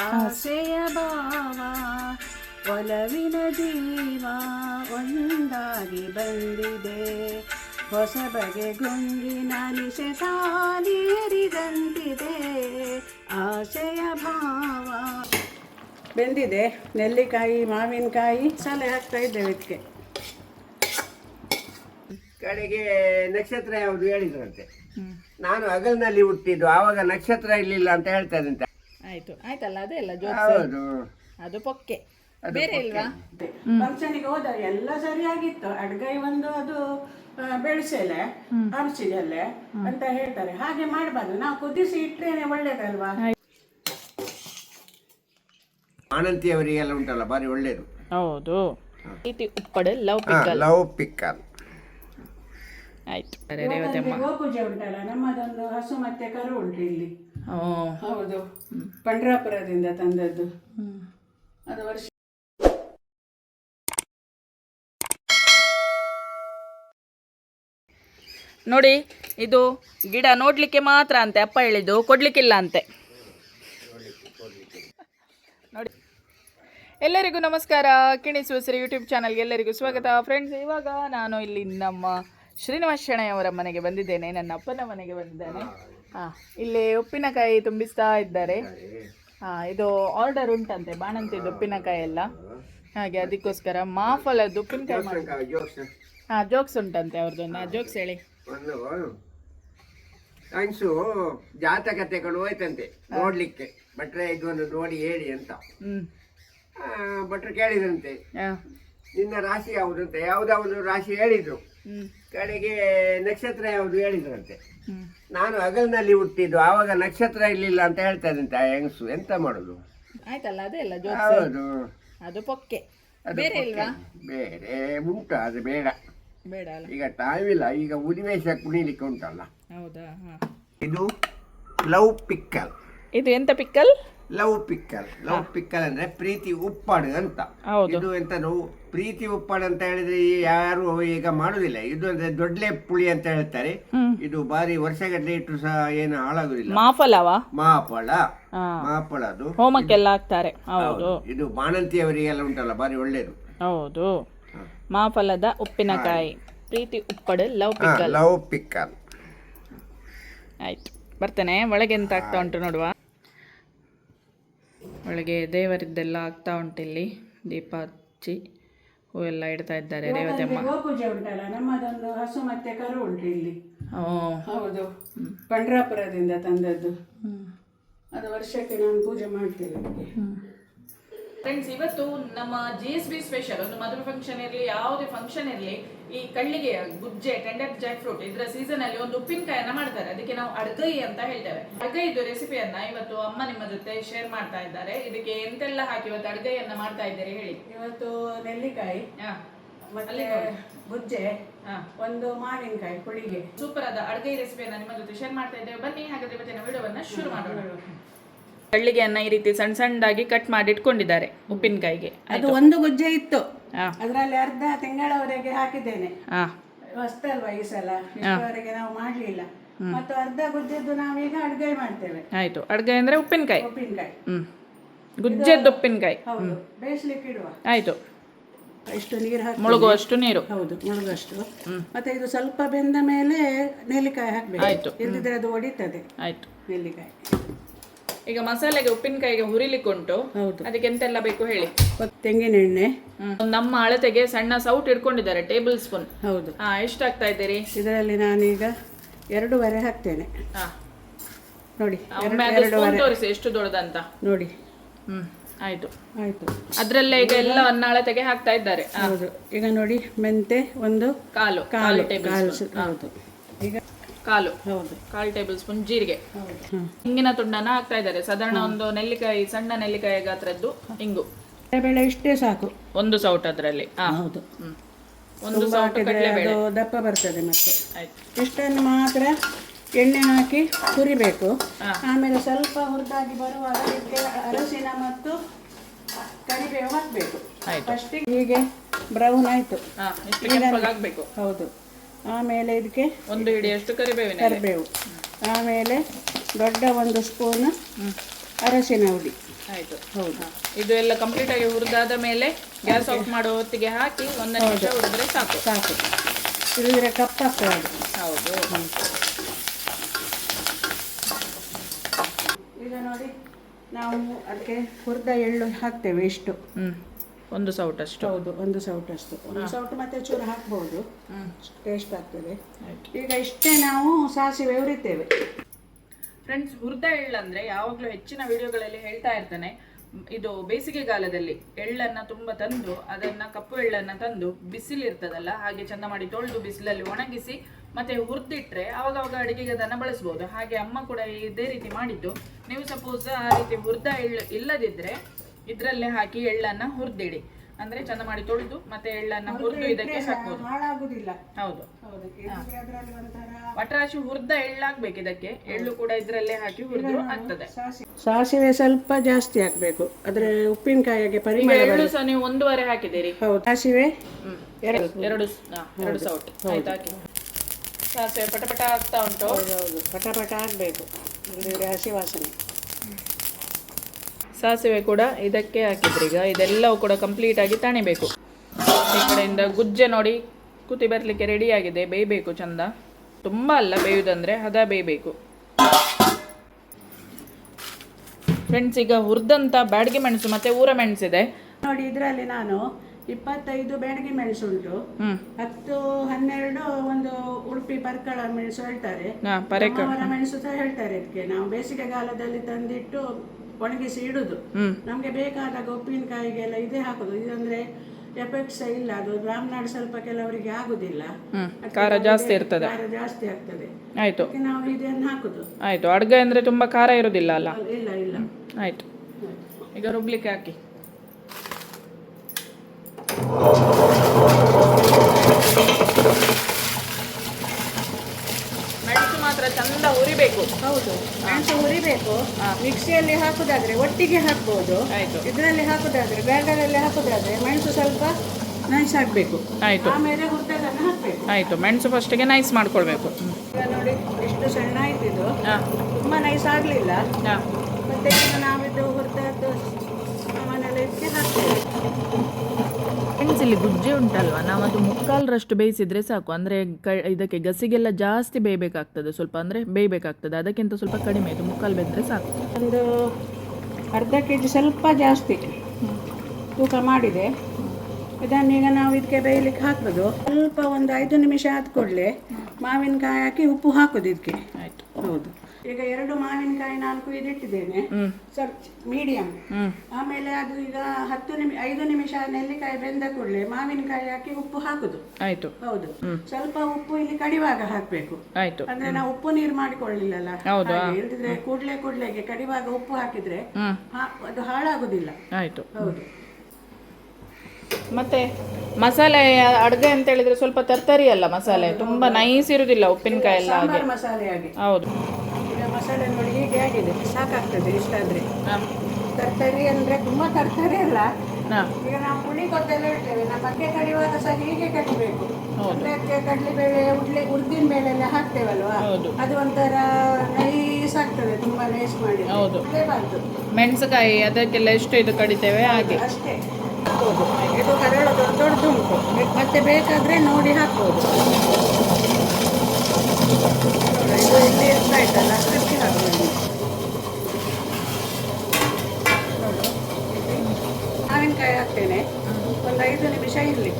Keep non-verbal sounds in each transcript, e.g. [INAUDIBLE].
ಆಸೆಯ ಭಾವ ಒಲವಿನ ಜೀವ ಒಂದಾಗಿ ಬಂದಿದೆ. ಹೊಸ ಬಗೆ ಗುಂಗಿನ ನಿಶೆ ಸಾಲಿಯರಿದಂತಿದೆ ಆಸೆಯ ಭಾವ ಬೆಂದಿದೆ ನೆಲ್ಲಿಕಾಯಿ ಮಾವಿನಕಾಯಿ ಸಲಹೆ ಹಾಕ್ತಾ ಇದ್ದೇವೆ ಇದಕ್ಕೆ. ಕಡೆಗೆ ನಕ್ಷತ್ರ ಯಾವುದು ಹೇಳಿದ್ರಂತೆ. ನಾನು ಹಗಲಿನಲ್ಲಿ ಹುಟ್ಟಿದ್ದು ಆವಾಗ ನಕ್ಷತ್ರ ಇರ್ಲಿಲ್ಲ ಅಂತ ಹೇಳ್ತಾ ಇದ್ದಂತೆ. ಆಯ್ತು. ಆಯ್ತಲ್ಲ ಅದೇ ಅಲ್ಲ ಜೋ ಹೌದು. ಅದು ಪೊಕ್ಕೆ. ಬೇರೆ ಇಲ್ವಾ? ಫಂಕ್ಷನಿಗೆ ಹೋದ ಎಲ್ಲ ಸರಿಯಾಗಿತ್ತು ಅಡ್ಗೈ ಒಂದು ಅದು ಬೆಳೆಸಲೆ ಅರ್ಸಿಗೆಲೆ ಅಂತ ಹೇಳ್ತಾರೆ. ಹಾಗೆ ಮಾಡಬಾರ್ದು. ನಾವು ಕುದಿಸಿ ಇಟ್ರೇನೆ ಒಳ್ಳೇದಲ್ವಾ? ಆನಂತಿಯವರಿಗೆಲ್ಲ ಉಂಟಲ್ಲ ಬಾರಿ ಒಳ್ಳೇದು. ಹೌದು. ಇತಿ ಉಪ್ಪಡೆ ಲವ್ ಲವ್ ಪಿಕ್ಕಲ್. ಆಯ್ತು. ಗೋಪೂಜೆ ಉಂಟಲ್ಲ ನಮ್ಮದೊಂದು ಹಸು ಮತ್ತೆ ಕರು ಉಂಟು ಇಲ್ಲಿ. ಹೌದು. ಪಂಡ್ರಾಪುರದಿಂದ ತಂದದ್ದು. ಅದು ವರ್ಷ ನೋಡಿ ಇದು ಗಿಡ ನೋಡ್ಲಿಕ್ಕೆ ಮಾತ್ರ ಅಂತೆ ಅಪ್ಪ ಹೇಳಿದ್ದು ಕೊಡ್ಲಿಕ್ಕಿಲ್ಲ ಅಂತೆ. ನೋಡಿ. ಎಲ್ಲರಿಗೂ ನಮಸ್ಕಾರ. ಕಿಣಿಸುವ ಸರಿ ಯೂಟ್ಯೂಬ್ ಚಾನಲ್ಗೆ ಎಲ್ಲರಿಗೂ ಸ್ವಾಗತ. ಫ್ರೆಂಡ್ಸ್ ಇವಾಗ ನಾನು ಇಲ್ಲಿ ನಮ್ಮ ಶ್ರೀನಿವಾಸ ಶೆಣೆಯವರ ಮನೆಗೆ ಬಂದಿದ್ದೇನೆ. ನನ್ನ ಅಪ್ಪನ ಮನೆಗೆ ಬಂದಿದ್ದೇನೆ. ಹಾಂ ಇಲ್ಲಿ ಉಪ್ಪಿನಕಾಯಿ ತುಂಬಿಸ್ತಾ ಇದ್ದಾರೆ. ಹಾಂ ಇದು ಆರ್ಡರ್ ಉಂಟಂತೆ ಬಾಣಂತಿದ್ದು ಉಪ್ಪಿನಕಾಯಿ ಎಲ್ಲ. ಹಾಗೆ ಅದಕ್ಕೋಸ್ಕರ ಮಾಫಲದ್ದು ಉಪ್ಪಿನಕಾಯಿ ಮಾಡಿ. ಹಾಂ ಜೋಕ್ಸ್ ಉಂಟಂತೆ ಅವ್ರದ್ದು. ಜೋಕ್ಸ್ ಹೇಳಿ. ಸೈನ್ಸು ಜಾತಕತೆಗಳು ಜಾತಕ ತಗೊಂಡು ಹೋಯ್ತಂತೆ ನೋಡ್ಲಿಕ್ಕೆ. ಭಟ್ರೆ ಇದೊಂದು ನೋಡಿ ಹೇಳಿ ಅಂತ. ಭಟ್ರು ಕೇಳಿದ್ರಂತೆ ಹಾಂ. ನಿನ್ನ ರಾಶಿ ಯಾವುದು ಅಂತ ಯಾವುದಾವುದು ರಾಶಿ ಹೇಳಿದ್ರು. ಕಡೆಗೆ ನಕ್ಷತ್ರ ಯಾವುದು ಹೇಳಿದ್ರಂತೆ. ನಾನು ಹಗಲಿನಲ್ಲಿ ಹುಟ್ಟಿದ್ದು ಆವಾಗ ನಕ್ಷತ್ರ ಇರಲಿಲ್ಲ ಅಂತ ಹೇಳ್ತಾ ಇದ್ದಂತೆ ಆ ಹೆಂಗಸು ಎಂತ ಮಾಡೋದು? ಆಯ್ತಲ್ಲ ಅದೇ ಅಲ್ಲ ಹೌದು. ಅದು ಪೊಕ್ಕೆ. ಬೇರೆ ಇಲ್ವಾ? ಬೇರೆ ಉಂಟು ಅದು ಬೇಡ. ಬೇಡ ಅಲ್ಲ. ಈಗ ಟೈಮ್ ಇಲ್ಲ ಈಗ ಉದಿವೇಶ ಕುಣಿಲಿಕ್ಕೆ ಉಂಟಲ್ಲ. ಹೌದಾ? ಇದು ಲವ್ ಪಿಕ್ಕಲ್. ಇದು ಎಂತ pickle? Love pickle love pickle ಅಂದ್ರೆ ಪ್ರೀತಿ ಉಪ್ಪಾಡು ಅಂತ. ಇದು ಎಂತ ನೋವು? ಪ್ರೀತಿ ಉಪ್ಪಾಡು ಅಂತ ಹೇಳಿದ್ರೆ ಯಾರು ಈಗ ಮಾಡುದಿಲ್ಲ. ಇದು ಅಂದ್ರೆ ದೊಡ್ಡಲೆ ಪುಳಿ ಅಂತ ಹೇಳ್ತಾರೆ. ಇದು ಬಾರಿ ವರ್ಷಗಟ್ಟಲೆ ಇಟ್ಟು ಸಹ ಏನು ಹಾಳಾಗುದಿಲ್ಲ. ಮಾಫಲವಾ? ಮಾಫಳ. ಮಾಫಳ ಅದು. ಹೋಮಕ್ಕೆಲ್ಲ ಹಾಕ್ತಾರೆ. ಹೌದು. ಇದು ಬಾಣಂತಿಯವರಿಗೆಲ್ಲ ಉಂಟಲ್ಲ ಬಾರಿ ಒಳ್ಳೇದು. ಹೌದು. ಮಾಫಲದ ಉಪ್ಪಿನಕಾಯಿ. ಪ್ರೀತಿ ಉಪ್ಪಡು ಲವ್ ಪಿಕ್ಕಲ್ ಲವ್ ಪಿಕ್ಕಲ್ ಆಯ್ತು. ಬರ್ತೇನೆ. ಒಳಗೆ ಎಂತ ಆಗ್ತಾ ಉಂಟು ನೋಡುವ. ಒಳಗೆ ದೇವರಿದ್ದೆಲ್ಲ ಆಗ್ತಾ ಉಂಟು ಇಲ್ಲಿ. ದೀಪ ಹಚ್ಚಿ ಹೂವೆಲ್ಲ ಇಡ್ತಾ ಇದ್ದಾರೆ ರೇವತಿ ಅಮ್ಮ ಗೋಪೂಜೆ ಉಂಟಲ್ಲ ನಮ್ಮದೊಂದು ಹಸು ಮತ್ತೆ ಕರು ಉಂಟು ಇಲ್ಲಿ. ಹೌದು. ಪಂಡ್ರಾಪುರದಿಂದ ತಂದದ್ದು. ಅದು ವರ್ಷಕ್ಕೆ ನಾನು ಪೂಜೆ ಮಾಡ್ತೇವೆ ಅದಕ್ಕೆ ಫ್ರೆಂಡ್ಸ್ ಇವತ್ತು ನಮ್ಮ ಜಿ ಎಸ್ ಬಿ ಸ್ಪೆಷಲ್ ಒಂದು ಮದುವೆ ಫಂಕ್ಷನ್ ಇರಲಿ ಯಾವುದೇ ಫಂಕ್ಷನ್ ಇರಲಿ ಈ ಕಳ್ಳಿಗೆ ಗುಜ್ಜೆ ಟೆಂಡರ್ ಜಾಕ್ ಫ್ರೂಟ್ ಇದರ ಸೀಸನ್ ಅಲ್ಲಿ ಒಂದು ಉಪ್ಪಿನಕಾಯನ್ನ ಮಾಡ್ತಾರೆ. ಅದಕ್ಕೆ ನಾವು ಅಡ್ಗೈ ಅಂತ ಹೇಳ್ತೇವೆ. ಅಡ್ಗೈದು ರೆಸಿಪಿಯನ್ನ ಇವತ್ತು ಅಮ್ಮ ನಿಮ್ಮ ಜೊತೆ ಶೇರ್ ಮಾಡ್ತಾ ಇದ್ದಾರೆ. ಇದಕ್ಕೆ ಎಂತೆಲ್ಲ ಹಾಕಿ ಇವತ್ತು ಅಡ್ಗೈಯನ್ನ ಮಾಡ್ತಾ ಇದ್ದಾರೆ ಹೇಳಿ. ಇವತ್ತು ನೆಲ್ಲಿಕಾಯಿ ಹಾ. ಮತ್ತೆ ಗುಜ್ಜೆ ಒಂದು ಮಾವಿನಕಾಯಿ ಹುಳಿಗೆ ಸೂಪರ್ ಆದ ಅಡ್ಗೈ ರೆಸಿಪಿಯನ್ನ ನಿಮ್ಮ ಜೊತೆ ಶೇರ್ ಮಾಡ್ತಾ ಇದ್ದೇವೆ. ಬನ್ನಿ ಹಾಗಾದ್ರೆ ಇವತ್ತಿನ ವಿಡಿಯೋವನ್ನ ಶುರು ಮಾಡೋಣ. ಕಳ್ಳಿಗೆಯನ್ನ ಈ ರೀತಿ ಸಣ್ಣ ಸಣ್ಣದಾಗಿ ಕಟ್ ಮಾಡಿ ಇಟ್ಕೊಂಡಿದ್ದಾರೆ ಉಪ್ಪಿನಕಾಯಿಗೆ. ಅದು ಒಂದು ಗುಜ್ಜೆ ಇತ್ತು. ಅದರಲ್ಲಿ ಅರ್ಧ ತಿಂಗಳವರೆಗೆ ಹಾಕಿದ್ದೇನೆ. ಹೊಸ್ತಲ್ವಾ ಈ ಸಲ? ಇಷ್ಟವರೆಗೆ ನಾವು ಮಾಡ್ಲಿಲ್ಲ. ಮತ್ತು ಅರ್ಧ ಗುಜ್ಜೆದ್ದು ನಾವೀಗ ಅಡ್ಗೆ ಮಾಡ್ತೇವೆ. ಆಯ್ತು. ಅಡುಗೆ ಅಂದ್ರೆ ಉಪ್ಪಿನಕಾಯಿ. ಉಪ್ಪಿನಕಾಯಿ. ಹ್ಮ್. ಗುಜ್ಜೆದ್ದು ಉಪ್ಪಿನಕಾಯಿ. ಹೌದು. ಬೇಯಿಸ್ಲಿಕ್ಕೆ ಇಡುವ ಆಯ್ತು. ಇಷ್ಟು ನೀರು ಹಾಕಿ ಮುಳುಗುವಷ್ಟು ನೀರು. ಹೌದು ಮುಳುಗುವಷ್ಟು. ಮತ್ತೆ ಇದು ಸ್ವಲ್ಪ ಬೆಂದ ಮೇಲೆ ನೆಲ್ಲಿಕಾಯಿ ಹಾಕ್ಬೇಕು. ಆಯ್ತು. ಇಲ್ಲದಿದ್ರೆ ಅದು ಒಡಿತದೆ. ಆಯ್ತು. ನೆಲ್ಲಿಕಾಯಿ. ಈಗ ಮಸಾಲೆಗೆ ಉಪ್ಪಿನಕಾಯಿಗೆ ಹುರಿಲಿಕ್ಕೆ ಉಂಟು ಹೌದು. ಅದಕ್ಕೆ ಎಂತೆಲ್ಲ ಬೇಕು ಹೇಳಿ? ತೆಂಗಿನೆಣ್ಣೆ. ತೆಂಗಿನ ಎಣ್ಣೆ ನಮ್ಮ ಅಳತೆಗೆ ಸಣ್ಣ ಸೌಟ್ ಇಟ್ಕೊಂಡಿದ್ದಾರೆ ಟೇಬಲ್ ಸ್ಪೂನ್. ಹೌದು. ಹಾ ಎಷ್ಟಾಗ್ತಾ ಇದ್ದೀರಿ? ಇದರಲ್ಲಿ ನಾನೀಗ ಎರಡೂವರೆ ಹಾಕ್ತೇನೆ. ಹಾ. ನೋಡಿ ಒಮ್ಮೆ ಅದು ಸ್ಪೂನ್ ತೋರಿಸಿ ಎಷ್ಟು ದೊಡ್ಡದಂತ. ನೋಡಿ. ಹ್ಮ್ ಆಯ್ತು. ಆಯ್ತು. ಅದ್ರಲ್ಲೇ ಈಗ ಎಲ್ಲವನ್ನ ಅಳತೆಗೆ ಹಾಕ್ತಾ ಇದ್ದಾರೆ. ಹೌದು. ಈಗ ನೋಡಿ ಮೆಂತೆ ಒಂದು ಕಾಲು ಕಾಲು ಕಾಲು ಟೇಬಲ್ ಸ್ಪೂನ್. ಸ- ಹೌದು. ಈಗ ಕಾಲು. ಹೌದು. ಕಾಲು ಟೇಬಲ್ ಸ್ಪೂನ್ ಜೀರಿಗೆ. ಹಿಂಗಿನ ತುಂಡನ ಹಾಕ್ತಾ ಇದ್ದಾರೆ. ಸಾಧಾರಣ ಒಂದು ನೆಲ್ಲಿಕಾಯಿ ಸಣ್ಣ ನೆಲ್ಲಿಕಾಯಿ ಗಾತ್ರದ್ದು ಹಿಂಗು. ಬೇಳೆ ಇಷ್ಟೇ ಸಾಕು. ಒಂದು ಸೌಟ್ ಅದರಲ್ಲಿ. ಹೌದು. ಒಂದು ಸೌಟ್ ಕಡಲೆಬೇಳೆ ಅದು ದಪ್ಪ ಬರ್ತದೆ ಮತ್ತೆ. ಇಷ್ಟನ್ನು ಮಾತ್ರ ಎಣ್ಣೆ ಹಾಕಿ ಹುರಿಬೇಕು. ಆಮೇಲೆ ಸ್ವಲ್ಪ ಹುರಿದಾಗಿ ಬರುವಾಗ ಇದಕ್ಕೆ ಅರಸಿನ ಮತ್ತು ಕರಿಬೇವು ಹಾಕಬೇಕು. ಆಯ್ತು. ಫಸ್ಟಿಗೆ ಹೀಗೆ ಬ್ರೌನ್ ಆಯಿತು. ಹೌದು. ಆಮೇಲೆ ಇದಕ್ಕೆ ಒಂದು ಹಿಡಿಯಷ್ಟು ಕರಿಬೇವಿನ ಕರಿಬೇವು. ಆಮೇಲೆ ದೊಡ್ಡ ಒಂದು ಸ್ಪೂನ್ ಅರಸಿನ ಹುಡಿ ಆಯ್ತು. ಹೌದು. ಇದು ಎಲ್ಲ ಕಂಪ್ಲೀಟ್ ಆಗಿ ಹುರಿದಾದ ಮೇಲೆ ಗ್ಯಾಸ್ ಆಫ್ ಮಾಡೋ ಹೊತ್ತಿಗೆ ಹಾಕಿ ಒಂದನೇ ನಿಮಿಷ ಹುರಿದ್ರೆ ಸಾಕು. ಸಾಕು. ಹುರಿದ್ರೆ ಕಪ್ಪಾಗ್ತದೆ ಹೌದು. ಈಗ ನೋಡಿ ನಾವು ಅದಕ್ಕೆ ಹುರಿದ ಎಳ್ಳು ಹಾಕ್ತೇವೆ ಇಷ್ಟು. ಹ್ಮ್ ಸೌಟ್ ಅಷ್ಟು. ಹೌದು ಒಂದು ಸೌಟ್ ಅಷ್ಟು. ಒಂದು ಸೌಟ್ ಮತ್ತೆ ಚೂರು ಹಾಕ್ಬೋದು. ಹ್ಮ್. ಟೇಸ್ಟ್ ಆಗ್ತದೆ. ಈಗ ಇಷ್ಟೇ ನಾವು ಸಾಸಿವೆ ಉರಿತೇವೆ ಫ್ರೆಂಡ್ಸ್ ಹುರಿದ ಎಳ್ಳಂದ್ರೆ ಯಾವಾಗಲೂ ಹೆಚ್ಚಿನ ವಿಡಿಯೋಗಳಲ್ಲಿ ಹೇಳ್ತಾ ಇರ್ತಾನೆ. ಇದು ಬೇಸಿಗೆಗಾಲದಲ್ಲಿ ಎಳ್ಳನ್ನ ತುಂಬ ತಂದು ಅದನ್ನ ಕಪ್ಪು ಎಳ್ಳನ್ನ ತಂದು ಬಿಸಿಲಿರ್ತದಲ್ಲ ಹಾಗೆ ಚಂದ ಮಾಡಿ ತೊಳೆದು ಬಿಸಿಲಲ್ಲಿ ಒಣಗಿಸಿ ಮತ್ತೆ ಹುರಿದಿಟ್ರೆ ಅವಾಗವಾಗ ಅಡಿಗೆಗೆ ಅದನ್ನ ಬಳಸ್ಬೋದು. ಹಾಗೆ ಅಮ್ಮ ಕೂಡ ಇದೇ ರೀತಿ ಮಾಡಿದ್ದು. ನೀವು ಸಪೋಸ್ ಆ ರೀತಿ ಹುರಿದ ಎಳ್ಳು ಇಲ್ಲದಿದ್ರೆ ಇದ್ರಲ್ಲೇ ಹಾಕಿ ಎಳ್ಳನ್ನ ಹುರಿದಿಡಿ. ಅಂದ್ರೆ ಚಂದ ಮಾಡಿ ತೊಳೆದು ಮತ್ತೆ ಎಳ್ಳನ್ನ ಹುರಿದು ಇದಕ್ಕೆ ಹಾಕ್ಬೋದು. ಹಾಳಾಗುದಿಲ್ಲ. ಹೌದು. ಒಟ್ರಾಶಿ ಹುರಿದ ಎಳ್ಳಾಗ್ಬೇಕು ಇದಕ್ಕೆ. ಎಳ್ಳು ಕೂಡ ಇದ್ರಲ್ಲೇ ಹಾಕಿ ಹುರಿದು ಆಗ್ತದೆ. ಸಾಸಿವೆ. ಸ್ವಲ್ಪ ಜಾಸ್ತಿ ಹಾಕ್ಬೇಕು. ಆದ್ರೆ ಉಪ್ಪಿನಕಾಯಿಗೆ ಪರಿಮಳ ಎಳ್ಳು ಸಹ ನೀವು ಒಂದೂವರೆ ಹಾಕಿದ್ದೀರಿ. ಹೌದು. ಸಾಸಿವೆ ಹ್ಮ್. ಎರಡು ಎರಡು ಸೌಟ್. ಆಯ್ತು ಹಾಕಿ. ಸಾಸಿವೆ ಪಟಪಟ ಪಟ ಆಗ್ತಾ ಉಂಟು. ಹೌದು ಪಟ ಪಟ ಹಾಕ್ಬೇಕು ಇಲ್ಲದಿದ್ರೆ ಹಸಿ ವಾಸನೆ. ಸಾಸಿವೆ ಕೂಡ ಇದಕ್ಕೆ ಹಾಕಿದ್ರಿ. ಈಗ ಇದೆಲ್ಲವೂ ಕೂಡ ಕಂಪ್ಲೀಟ್ ಆಗಿ ತಣಿಬೇಕು. ಈ ಕಡೆಯಿಂದ ಗುಜ್ಜೆ ನೋಡಿ ಕೂತಿ ಬರಲಿಕ್ಕೆ ರೆಡಿಯಾಗಿದೆ ಆಗಿದೆ. ಬೇಯಬೇಕು ಚಂದ. ತುಂಬ ಅಲ್ಲ ಬೇಯುವುದಂದರೆ ಹದ ಬೇಯಬೇಕು. ಫ್ರೆಂಡ್ಸ್ ಈಗ ಹುರಿದಂಥ ಬ್ಯಾಡಗಿ ಮೆಣಸು ಮತ್ತೆ ಊರ ಮೆಣಸಿದೆ. ನೋಡಿ ಇದರಲ್ಲಿ ನಾನು ಇಪ್ಪತ್ತೈದು ಬೆಣಗಿ ಮೆಣಸು ಉಂಟು. ಹತ್ತು ಹನ್ನೆರಡು ಒಂದು ಉಡುಪಿ ಪರ್ಕಳ ಮೆಣಸು ಹೇಳ್ತಾರೆ. ಮೆಣಸು ಸಹ ಹೇಳ್ತಾರೆ ಇದಕ್ಕೆ. ನಾವು ಬೇಸಿಗೆಗಾಲದಲ್ಲಿ ತಂದಿಟ್ಟು ಒಣಗಿಸಿ ಇಡುದು. ನಮ್ಗೆ ಬೇಕಾದಾಗ ಉಪ್ಪಿನಕಾಯಿಗೆಲ್ಲ ಇದೇ ಹಾಕುದು. ಇದಂದ್ರೆ ಎಫೆಕ್ಟ್ಸ್ ಇಲ್ಲ. ಅದು ರಾಮನಾಡು ಸ್ವಲ್ಪ ಕೆಲವರಿಗೆ ಆಗುದಿಲ್ಲ. ಖಾರ ಜಾಸ್ತಿ ಇರ್ತದೆ. ಖಾರ ಜಾಸ್ತಿ ಆಗ್ತದೆ. ಆಯ್ತು. ನಾವು ಇದನ್ನು ಹಾಕುದು. ಆಯ್ತು. ಅಡ್ಗೆ ಅಂದ್ರೆ ತುಂಬಾ ಖಾರ ಇರೋದಿಲ್ಲ ಅಲ್ಲ? ಇಲ್ಲ ಇಲ್ಲ. ಆಯ್ತು. ಈಗ ರುಬ್ಲಿಕ್ಕೆ ಹಾಕಿ. ಹೌದು. ಮೆಣಸು ಹುರಿಬೇಕು. ಮಿಕ್ಸಿಯಲ್ಲಿ ಹಾಕುದಾದ್ರೆ ಒಟ್ಟಿಗೆ ಹಾಕ್ಬೋದು. ಆಯ್ತು. ಇದರಲ್ಲಿ ಹಾಕುದಾದ್ರೆ ಬ್ಯಾಗರಲ್ಲಿ ಹಾಕುದಾದ್ರೆ ಮೆಣಸು ಸ್ವಲ್ಪ ನೈಸ್ ಹಾಕಬೇಕು ಆಯ್ತು. ಆಮೇಲೆ ಹುರಿದದನ್ನು ಹಾಕಬೇಕು. ಆಯ್ತು. ಮೆಣಸು ಫಸ್ಟಿಗೆ ನೈಸ್ ಮಾಡ್ಕೊಳ್ಬೇಕು. ಈಗ ನೋಡಿ ಎಷ್ಟು ಸಣ್ಣ ಆಯ್ತಿದು ಹಾಂ. ತುಂಬ ನೈಸ್ ಆಗಲಿಲ್ಲ. ಮತ್ತೆ ನಾವಿದ್ದು ಹುರ್ತಾ ಹುರಿದದ್ದು ಸಾಮಾನೆಲ್ಲ ಇದಕ್ಕೆ ಹಾಕ್ತೇವೆ ಫ್ರೆಂಡ್ಸ್ ಇಲ್ಲಿ ಗುಜ್ಜೆ ಉಂಟಲ್ವಾ? ನಾವು ಅದು ಮುಕ್ಕಾಲರಷ್ಟು ಬೇಯಿಸಿದ್ರೆ ಸಾಕು. ಅಂದರೆ ಕ ಇದಕ್ಕೆ ಗಸಿಗೆಲ್ಲ ಜಾಸ್ತಿ ಬೇಯಬೇಕಾಗ್ತದೆ. ಸ್ವಲ್ಪ ಅಂದರೆ ಬೇಯಬೇಕಾಗ್ತದೆ. ಅದಕ್ಕಿಂತ ಸ್ವಲ್ಪ ಕಡಿಮೆ. ಇದು ಮುಕ್ಕಾಲು ಬೆಂದರೆ ಸಾಕು. ಒಂದು ಅರ್ಧ ಕೆ ಜಿ ಸ್ವಲ್ಪ ಜಾಸ್ತಿ ತೂಕ ಮಾಡಿದೆ. ಇದನ್ನೀಗ ನಾವು ಇದಕ್ಕೆ ಬೇಯಲಿಕ್ಕೆ ಹಾಕ್ಬೋದು ಸ್ವಲ್ಪ ಒಂದು ಐದು ನಿಮಿಷ ಆದ ಕೂಡಲೇ ಮಾವಿನಕಾಯಿ ಹಾಕಿ ಉಪ್ಪು ಹಾಕೋದು ಇದಕ್ಕೆ. ಆಯಿತು. ಹೌದು. ಈಗ ಎರಡು ಮಾವಿನಕಾಯಿ ನಾಲ್ಕು ಇದಿಟ್ಟಿದ್ದೇನೆ. ಸ್ವಲ್ಪ ಮೀಡಿಯಂ ಆಮೇಲೆ ಅದು ಈಗ ಹತ್ತು ನಿಮಿಷ ಐದು ನಿಮಿಷ ನೆಲ್ಲಿಕಾಯಿ ಬೆಂದ ಕೂಡಲೇ ಮಾವಿನಕಾಯಿ ಹಾಕಿ ಉಪ್ಪು ಹಾಕುದು. ಆಯ್ತು. ಹೌದು. ಸ್ವಲ್ಪ ಉಪ್ಪು ಇಲ್ಲಿ ಕಡಿವಾಗ ಹಾಕಬೇಕು. ಆಯ್ತು. ಅಂದ್ರೆ ನಾವು ಉಪ್ಪು ನೀರು ಮಾಡಿಕೊಳ್ಳಿಲ್ಲಲ್ಲ ಇಲ್ದಿದ್ರೆ ಕೂಡ್ಲೆ ಕೂಡ್ಲೆಗೆ ಕಡಿವಾಗ ಉಪ್ಪು ಹಾಕಿದ್ರೆ ಅದು ಹಾಳಾಗುದಿಲ್ಲ. ಆಯ್ತು. ಹೌದು. ಮತ್ತೆ ಮಸಾಲೆ ಅಡುಗೆ ಅಂತ ಹೇಳಿದ್ರೆ ಸ್ವಲ್ಪ ತರ್ತರಿ ಅಲ್ಲ ಮಸಾಲೆ ತುಂಬಾ ನೈಸ್ ಇರುದಿಲ್ಲ ಉಪ್ಪಿನಕಾಯಿ ಎಲ್ಲ ಹಾಗೆ. ಮಸಾಲೆ ಆಗಿ ಹೌದು. ಮಸಾಲೆ ನೋಡಿ ಹೀಗೆ ಆಗಿದೆ. ಸಾಕಾಗ್ತದೆ ಇಷ್ಟಾದ್ರೆ ತರಕಾರಿ ಅಂದ್ರೆ ತುಂಬಾ ತರಕಾರಿ ಅಲ್ಲ? ಈಗ ನಾವು ಪುಳಿ ಕೊತ್ತೆಲ್ಲ ಇಡ್ತೇವೆ. ನಮ್ಮ ಅಕ್ಕೆ ಕಡಿಯುವಾಗ ಸಹ ಹೀಗೆ ಕಡಿಬೇಕು. ಅಂದ್ರೆ ಕಡಲೆಬೇಳೆ ಉಡ್ಲೆ ಉದ್ದಿನ ಬೇಳೆ ಎಲ್ಲ ಹಾಕ್ತೇವಲ್ವಾ? ಹೌದು. ಅದು ಒಂಥರ ನೈಸ್ ಆಗ್ತದೆ ತುಂಬಾ ನೈಸ್ ಮಾಡಿ ಹೌದು. ಮೆಣಸುಕಾಯಿ ಅದಕ್ಕೆಲ್ಲ ಎಷ್ಟು ಇದು ಕಡಿತೇವೆ? ಹಾಗೆ. ಅಷ್ಟೇ. ಇದು ಕರಳು ದೊಡ್ಡ ದೊಡ್ಡದು ಉಂಟು ಮತ್ತೆ ಬೇಕಾದ್ರೆ ನೋಡಿ ಹಾಕ್ಬೋದು. ಇದು ಇಲ್ಲಿ ಇರ್ತಾ ಇತ್ತಲ್ಲ ಅಷ್ಟಕ್ಕೆ ಹಾಕ್ಬೋದು ನೋಡು ಇಲ್ಲಿ ಮಾವಿನಕಾಯಿ ಹಾಕ್ತೇನೆ. ಒಂದು ಐದು ನಿಮಿಷ ಇರಲಿ.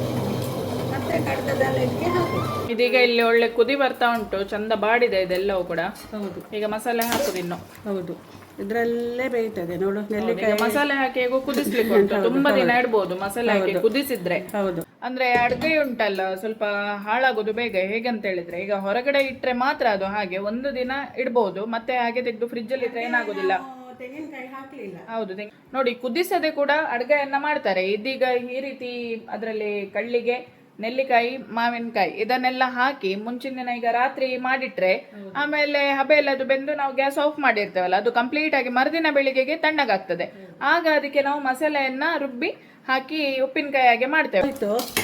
ಮತ್ತೆ ಕಡ್ದದಲ್ಲ ಇದಕ್ಕೆ ಹಾಕು. ಇದೀಗ ಇಲ್ಲಿ ಒಳ್ಳೆ ಕುದಿ ಬರ್ತಾ ಉಂಟು. ಚಂದ ಬಾಡಿದೆ ಇದೆಲ್ಲವೂ ಕೂಡ. ಹೌದು. ಈಗ ಮಸಾಲೆ ಹಾಕುದು ಇನ್ನು. ಹೌದು. ಇದ್ರಲ್ಲೇ ಬೇಯ್ತದೆ. ನೋಡು ನೆಲ್ಲಿಕಾಯಿ. ಮಸಾಲೆ ಹಾಕಿ ಹೇಗೋ ಕುದಿಸ್ಲಿಕ್ಕೆ ಉಂಟು. ತುಂಬಾ ದಿನ ಇಡ್ಬೋದು ಮಸಾಲೆ ಹಾಕಿ ಕುದಿಸಿದ್ರೆ. ಹೌದು. ಅಂದ್ರೆ ಅಡುಗೆ ಉಂಟಲ್ಲ ಸ್ವಲ್ಪ ಹಾಳಾಗೋದು ಬೇಗ. ಹೇಗಂತ ಹೇಳಿದ್ರೆ ಈಗ ಹೊರಗಡೆ ಇಟ್ರೆ ಮಾತ್ರ ಅದು ಹಾಗೆ. ಒಂದು ದಿನ ಇಡ್ಬೋದು. ಮತ್ತೆ ಹಾಗೆ ತೆಗೆದು ಫ್ರಿಜ್ ಅಲ್ಲಿ ಇಟ್ರೆ ಏನಾಗೋದಿಲ್ಲ. ತೆಂಗಿನಕಾಯಿ ಹಾಕ್ಲಿಲ್ಲ. ಹೌದು ತೆಂಗ್- ನೋಡಿ ಕುದಿಸದೆ ಕೂಡ ಅಡ್ಗೆಯನ್ನ ಮಾಡ್ತಾರೆ. ಇದೀಗ ಈ ರೀತಿ ಅದರಲ್ಲಿ ಕಳ್ಳಿಗೆ ನೆಲ್ಲಿಕಾಯಿ ಮಾವಿನಕಾಯಿ ಇದನ್ನೆಲ್ಲ ಹಾಕಿ ಮುಂಚಿನ ದಿನ ಈಗ ರಾತ್ರಿ ಮಾಡಿಟ್ರೆ ಆಮೇಲೆ ಹಬೆಯಲ್ಲಿ ಅದು ಬೆಂದು ನಾವು ಗ್ಯಾಸ್ ಆಫ್ ಮಾಡಿರ್ತೇವಲ್ಲ ಅದು ಕಂಪ್ಲೀಟ್ ಆಗಿ ಮರುದಿನ ಬೆಳಿಗ್ಗೆಗೆ ತಣ್ಣಗಾಗ್ತದೆ. ಆಗ ಅದಕ್ಕೆ ನಾವು ಮಸಾಲೆಯನ್ನ ರುಬ್ಬಿ ಹಾಕಿ ಉಪ್ಪಿನಕಾಯಿ ಹಾಗೆ ಮಾಡ್ತೇವೆ. ಆಯಿತು.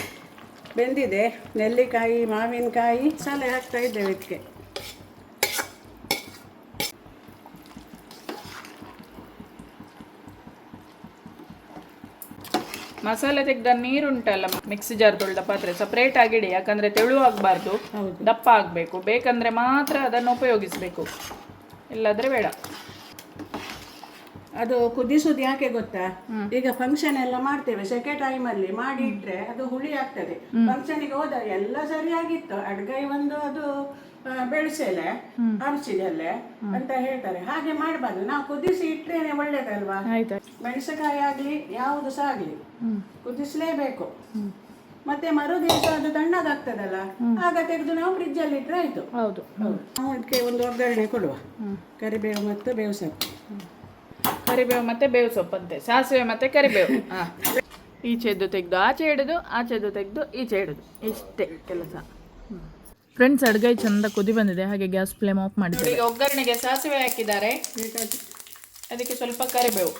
ಬೆಂದಿದೆ. ನೆಲ್ಲಿಕಾಯಿ ಮಾವಿನಕಾಯಿ ಮಸಾಲೆ ಹಾಕ್ತಾ ಇದ್ದೇವೆ ಇದಕ್ಕೆ. ಮಸಾಲೆ ತೆಗೆದ ನೀರುಂಟಲ್ಲ ಮಿಕ್ಸಿ ಜಾರ್ ತೊಳ್ದ ಪಾತ್ರೆ ಸಪ್ರೇಟ್ ಆಗಿಡಿ ಯಾಕಂದ್ರೆ ತೆಳು ಆಗಬಾರ್ದು ದಪ್ಪ ಆಗಬೇಕು. ಬೇಕಂದ್ರೆ ಮಾತ್ರ ಅದನ್ನು ಉಪಯೋಗಿಸಬೇಕು. ಇಲ್ಲಾದ್ರೆ ಬೇಡ. ಅದು ಕುದಿಸುದು ಯಾಕೆ ಗೊತ್ತಾ? ಈಗ ಫಂಕ್ಷನ್ ಎಲ್ಲ ಮಾಡ್ತೇವೆ. ಸೆಕೆ ಟೈಮಲ್ಲಿ ಮಾಡಿ ಇಟ್ರೆ ಅದು ಹುಳಿ ಆಗ್ತದೆ. ಫಂಕ್ಷನಿಗೆ ಹೋದ ಎಲ್ಲ ಸರಿಯಾಗಿತ್ತು ಅಡ್ಗೈ ಒಂದು ಅದು ಬೆಳ್ಸೆಲೆ ಅರ್ಚಿದೆಲೆ ಅಂತ ಹೇಳ್ತಾರೆ. ಹಾಗೆ ಮಾಡಬಾರ್ದು. ನಾವು ಕುದಿಸಿ ಇಟ್ರೇನೆ ಒಳ್ಳೇದಲ್ವಾ? ಆಯ್ತಾ. ಮೆಣಸಿನಕಾಯಿ ಆಗ್ಲಿ ಯಾವುದು ಸಹ ಆಗ್ಲಿ ಕುದಿಸ್ಲೇಬೇಕು. ಮತ್ತೆ ಮರುದಿವಸ ಅದು ತಣ್ಣಗಾಗ್ತದಲ್ಲ ಆಗ ತೆಗೆದು ನಾವು ಫ್ರಿಜ್ ಅಲ್ಲಿ ಇಟ್ರೆ ಆಯ್ತು. ಹೌದು. ನಾವು ಅದಕ್ಕೆ ಒಂದು ಒಗ್ಗರಣೆ ಕೊಡುವ. ಕರಿಬೇವು ಮತ್ತು ಬೇವು ಸೊಪ್ಪು. ಕರಿಬೇವು ಮತ್ತೆ ಬೇವು ಸೊಪ್ಪಂತೆ ಸಾಸಿವೆ ಮತ್ತೆ ಕರಿಬೇವು. [LAUGHS] ಈಚೆದ್ದು ತೆಗೆದು ಆಚೆ ಹಿಡಿದು ಆಚೆದ್ದು ತೆಗೆದು ಈಚೆ ಹಿಡಿದು. ಇಷ್ಟೇ ಕೆಲಸ. ಫ್ರೆಂಡ್ಸ್ ಅಡುಗೆ ಚಂದ ಕುದಿ ಬಂದಿದೆ. ಹಾಗೆ ಗ್ಯಾಸ್ ಫ್ಲೇಮ್ ಆಫ್ ಮಾಡಿದೆ ಈಗ ಒಗ್ಗರಣೆಗೆ ಸಾಸಿವೆ ಹಾಕಿದ್ದಾರೆ. ಅದಕ್ಕೆ ಸ್ವಲ್ಪ ಕರಿಬೇವು.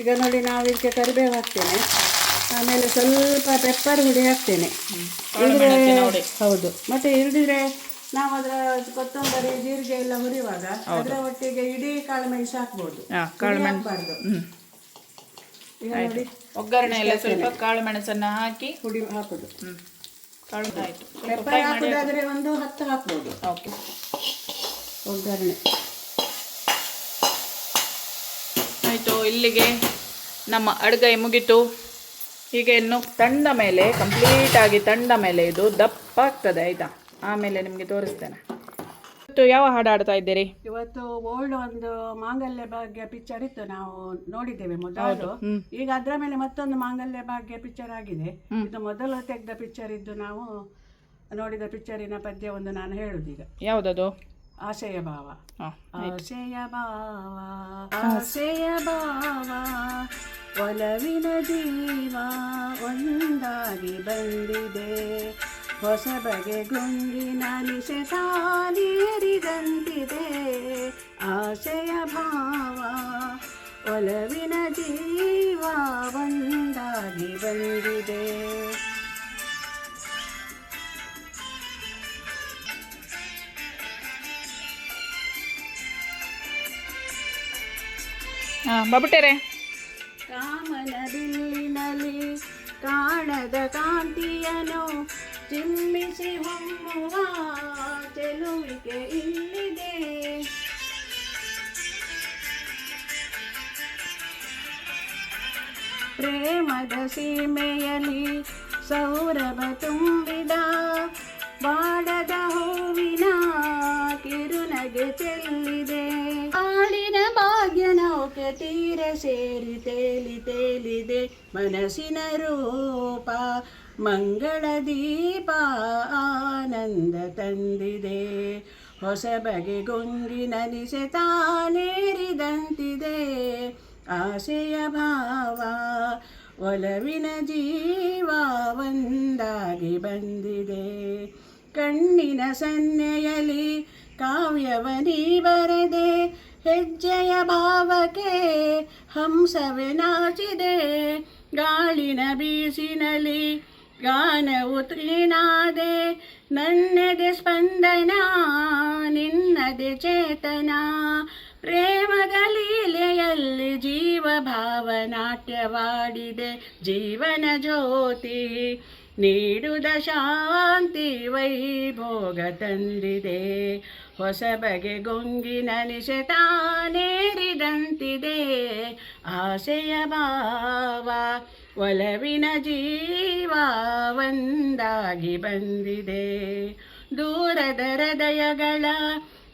ಈಗ ನೋಡಿ ನಾವು ಇದಕ್ಕೆ ಕರಿಬೇವು ಹಾಕ್ತೇನೆ. ಆಮೇಲೆ ಸ್ವಲ್ಪ ಪೆಪ್ಪರ್ ಹುಡಿ ಹಾಕ್ತೇನೆ. ಹೌದು. ಮತ್ತೆ ಇಲ್ದಿದ್ರೆ ನಾವು ಅದರ ಕೊತ್ತಂಬರಿ ಜೀರಿಗೆ ಎಲ್ಲ ಹುರಿಯುವಾಗ ಅದರ ಒಟ್ಟಿಗೆ ಇಡೀ ಕಾಳು ಮೆಣಸು ಹಾಕ್ಬೋದು. ಹಾಕ್ಬಾರ್ದು. ನೋಡಿ. ಒಗ್ಗರಣೆ ಎಲ್ಲ ಸ್ವಲ್ಪ ಕಾಳು ಮೆಣಸನ್ನ ಹಾಕಿ. ಹುಡಿ ಹಾಕೋದು. ಹ್ಮ್. ಕಾಳು ಆಯ್ತು. ಪೆಪ್ಪರ್ ಹಾಕೋದಾದ್ರೆ ಒಂದು ಹತ್ತು ಹಾಕ್ಬೋದು. ಓಕೆ. ಒಗ್ಗರಣೆ. ಆಯಿತು ಇಲ್ಲಿಗೆ ನಮ್ಮ ಅಡುಗೆ ಮುಗೀತು. ಹೀಗೆ ಇನ್ನು ತಂಡ ಮೇಲೆ ಕಂಪ್ಲೀಟ್ ಆಗಿ ತಂಡ ಮೇಲೆ ಇದು ದಪ್ಪ ಆಗ್ತದೆ ಆಯ್ತಾ? ಆಮೇಲೆ ನಿಮಗೆ ತೋರಿಸ್ತೇನೆ. ಇವತ್ತು ಯಾವ ಹಾಡು ಹಾಡ್ತಾ ಇದ್ದೀರಿ? ಇವತ್ತು ಓಲ್ಡ್ ಒಂದು ಮಾಂಗಲ್ಯ ಭಾಗ್ಯ ಪಿಕ್ಚರ್ ಇತ್ತು ನಾವು ನೋಡಿದ್ದೇವೆ ಮೊದಲು. ಈಗ ಅದರ ಮೇಲೆ ಮತ್ತೊಂದು ಮಾಂಗಲ್ಯ ಭಾಗ್ಯ ಪಿಕ್ಚರ್ ಆಗಿದೆ. ಇದು ಮೊದಲು ತೆಗೆದ ಪಿಕ್ಚರ್ ಇದ್ದು ನಾವು ನೋಡಿದ ಪಿಕ್ಚರಿನ ಪದ್ಯ ಒಂದು ನಾನು ಹೇಳುದೀಗ ಯಾವುದದು? ಆಶಯ ಭಾವ. ಆಶಯ ಭಾವ ಆಶಯ ಭಾವ ಒಲವಿನ ಜೀವ ಒಂದಾಗಿ ಬಂದಿದೆ. ಹೊಸ ಬಗೆ ಗುಂಗಿನ ನಿಶೆ ಸಾಲೇರಿದಂತಿದೆ ಆಶಯ ಭಾವ ಒಲವಿನ ಜೀವ ಒಂದಾಗಿ ಬಂದಿದೆ. ಕಾಮನದಿಲ್ಲಿನಲ್ಲಿ ಕಾಮನ ಬಿಲ್ಲಿನಲ್ಲಿ ಕಾಣದ ಕಾಂತಿಯನು ಚಿಮ್ಮಿಸಿ ಹೊಮ್ಮುವ ಚೆಲುವಿಕೆ ಇಲ್ಲಿದೆ. ಪ್ರೇಮದ ಸೀಮೆಯಲ್ಲಿ ಸೌರಭ ತುಂಬಿದ ಬಾಡದ ಹೂವಿನ ಕಿರುನಗೆ ಚೆಲ್ಲಿದೆ. ಆಳಿನ ಭಾಗ್ಯ ನೌಕೆ ತೀರ ಸೇರಿ ತೇಲಿ ತೇಲಿದೆ. ಮನಸ್ಸಿನ ರೂಪ ಮಂಗಳ ದೀಪ ಆನಂದ ತಂದಿದೆ. ಹೊಸ ಬಗೆ ಗುಂಗಿನ ನನಿಸೆ ತಾನೇರಿದಂತಿದೆ ಆಸೆಯ ಭಾವ ಒಲವಿನ ಜೀವ ಒಂದಾಗಿ ಬಂದಿದೆ. ಕಣ್ಣಿನ ಸನ್ನೆಯಲ್ಲಿ ಕಾವ್ಯವನಿ ಬರೆದೆ. ಹೆಜ್ಜೆಯ ಭಾವಕ್ಕೆ ಹಂಸವೆ ನಾಚಿದೆ. ಗಾಳಿನ ಬೀಸಿನಲ್ಲಿ ಗಾನವು ತ್ರಿನಾದೆ ನನ್ನದೆ ಸ್ಪಂದನ, ನಿನ್ನದೆ ಚೇತನ. ಪ್ರೇಮದ ಲೀಲೆಯಲ್ಲಿ ಜೀವ ಭಾವನಾಟ್ಯವಾಡಿದೆ, ಜೀವನ ಜ್ಯೋತಿ ನೀಡುದ ಶಾಂತಿ ವೈಭೋಗ ತಂದಿದೆ. ಹೊಸ ಬಗೆ ಗೊಂಗಿನ ನಿಶೆ ತಾನೇರಿದಂತಿದೆ, ಆಸೆಯ ಭಾವ ಒಲವಿನ ಜೀವ ಒಂದಾಗಿ ಬಂದಿದೆ. ದೂರದ ಹೃದಯಗಳ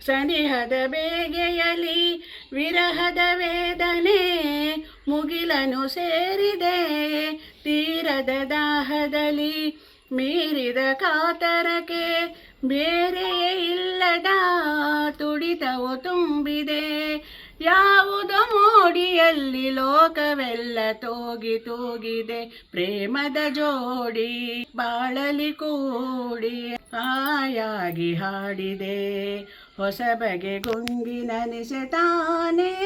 ಸನಿಹದ ಬೇಗೆಯಲಿ ವಿರಹದ ವೇದನೆ ಮುಗಿಲನು ಸೇರಿದೆ. ತೀರದ ದಾಹದಲ್ಲಿ ಮೀರಿದ ಕಾತರಕ್ಕೆ ಬೇರೆಯೇ ಇಲ್ಲದ ತುಡಿತವು ತುಂಬಿದೆ. ಯಾವುದೋ ಮೋಡಿಯಲ್ಲಿ ಲೋಕವೆಲ್ಲ ತೋಗಿ ತೂಗಿದೆ. ಪ್ರೇಮದ ಜೋಡಿ ಬಾಳಲಿ ಕೂಡಿ ಹಾಯಾಗಿ ಹಾಡಿದೆ. ಹೊಸ ಬಗೆ ಗುಂಗಿನ ನಿಶೆ ತಾನೇರಿದಂತಿದೆ.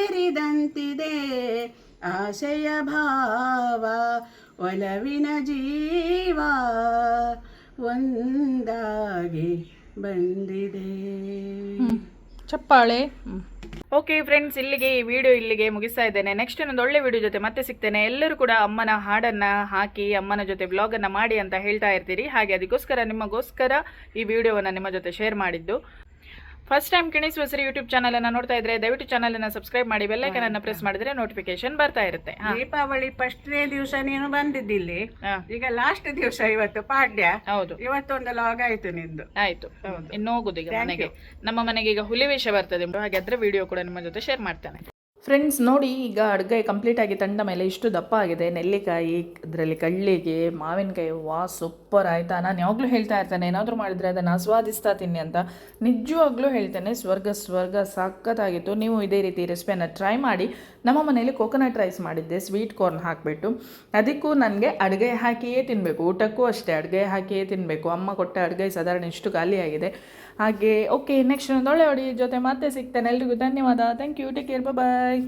ಆಸೆಯ ಭಾವ, ಒಲವಿನ ಜೀವ ಒಂದಾಗಿ ಬಂದಿದೆ. ಚಪ್ಪಾಳೆ. ಓಕೆ ಫ್ರೆಂಡ್ಸ್ ಇಲ್ಲಿಗೆ ಈ ವಿಡಿಯೋ ಇಲ್ಲಿಗೆ ಮುಗಿಸ್ತಾ ಇದ್ದೇನೆ. ನೆಕ್ಸ್ಟ್ ಇನ್ನೊಂದು ಒಳ್ಳೆ ವಿಡಿಯೋ ಜೊತೆ ಮತ್ತೆ ಸಿಗ್ತೇನೆ. ಎಲ್ಲರೂ ಕೂಡ ಅಮ್ಮನ ಹಾಡನ್ನ ಹಾಕಿ, ಅಮ್ಮನ ಜೊತೆ ಬ್ಲಾಗನ್ನು ಮಾಡಿ ಅಂತ ಹೇಳ್ತಾ ಇರ್ತೀರಿ. ಹಾಗೆ ಅದಕ್ಕೋಸ್ಕರ, ನಿಮಗೋಸ್ಕರ ಈ ವಿಡಿಯೋವನ್ನು ನಿಮ್ಮ ಜೊತೆ ಶೇರ್ ಮಾಡಿದ್ದು. ಫಸ್ಟ್ ಟೈಮ್ ಕಿಣಿಸ್ ಸರಿ ಯೂಟ್ಯೂಬ್ ಚಾನಲನ್ನು ನೋಡ್ತಾ ಇದ್ರೆ ದಯವಿಟ್ಟು ಚಾನಲನ್ನು ಸಬ್ಸ್ಕ್ರೈಬ್ ಮಾಡಿ ಬೆಲ್ಲೈಕನನ್ನು ಪ್ರೆಸ್ ಮಾಡಿದ್ರೆ ನೋಟಿಫಿಕೇಶನ್ ಬರ್ತಾ ಇರುತ್ತೆ. ಹಾ. ದೀಪಾವಳಿ ಫಸ್ಟ್ನೇ ದಿವಸ ನೀನು ಬಂದಿದ್ದಿಲ್ಲಿ. ಹಾ. ಈಗ ಲಾಸ್ಟ್ ದಿವಸ ಇವತ್ತು ಪಾಡ್ಯ. ಹೌದು. ಇವತ್ತೊಂದು ಲಾಗ್ ಆಯ್ತು ನಿಂದು. ಆಯ್ತು. ಇನ್ನು ಹೋಗುದು ಈಗ ಮನೆಗೆ. ನಮ್ಮ ಮನೆಗೆ ಈಗ ಹುಲಿ ವೇಷ ಬರ್ತದೆ. ಹಾಗೆ ಅದ್ರ ವಿಡಿಯೋ ಕೂಡ ನಿಮ್ಮ ಜೊತೆ ಶೇರ್ ಮಾಡ್ತೇನೆ. ಫ್ರೆಂಡ್ಸ್ ನೋಡಿ, ಈಗ ಅಡುಗೆ ಕಂಪ್ಲೀಟ್ ಆಗಿ ತಂಡ ಮೇಲೆ ಇಷ್ಟು ದಪ್ಪ ಆಗಿದೆ. ನೆಲ್ಲಿಕಾಯಿ ಅದರಲ್ಲಿ ಕಳ್ಳಿಗೆ, ಮಾವಿನಕಾಯಿ, ವಾ ಸೂಪರ್ ಆಯಿತಾ? ನಾನು ಯಾವಾಗಲೂ ಹೇಳ್ತಾ ಇರ್ತೇನೆ, ಏನಾದರೂ ಮಾಡಿದರೆ ಅದನ್ನು ಆಸ್ವಾದಿಸ್ತಾ ತಿನ್ನಿ ಅಂತ. ನಿಜವಾಗ್ಲೂ ಹೇಳ್ತೇನೆ, ಸ್ವರ್ಗ ಸ್ವರ್ಗ ಸಖತ್ತಾಗಿತ್ತು. ನೀವು ಇದೇ ರೀತಿ ರೆಸಿಪಿಯನ್ನು ಟ್ರೈ ಮಾಡಿ, ನಮ್ಮ ಮನೆಯಲ್ಲಿ ಕೋಕೋನಟ್ ರೈಸ್ ಮಾಡಿದ್ದೆ ಸ್ವೀಟ್ ಕಾರ್ನ್ ಹಾಕಿಬಿಟ್ಟು. ಅದಕ್ಕೂ ನನಗೆ ಅಡುಗೆ ಹಾಕಿಯೇ ತಿನ್ನಬೇಕು ಊಟಕ್ಕೂ ಅಷ್ಟೇ, ಅಡುಗೆ ಹಾಕಿಯೇ ತಿನ್ನಬೇಕು ಅಮ್ಮ ಕೊಟ್ಟ ಅಡುಗೆ ಸಾಧಾರಣ ಇಷ್ಟು ಖಾಲಿಯಾಗಿದೆ. ಹಾಗೆ ಓಕೆ ನೆಕ್ಸ್ಟ್ ಒಂದು ಒಳ್ಳೆ ಒಡಿ ಜೊತೆ ಮತ್ತೆ ಸಿಗ್ತೇನೆ. ಎಲ್ರಿಗೂ ಧನ್ಯವಾದ. Thank you take care bye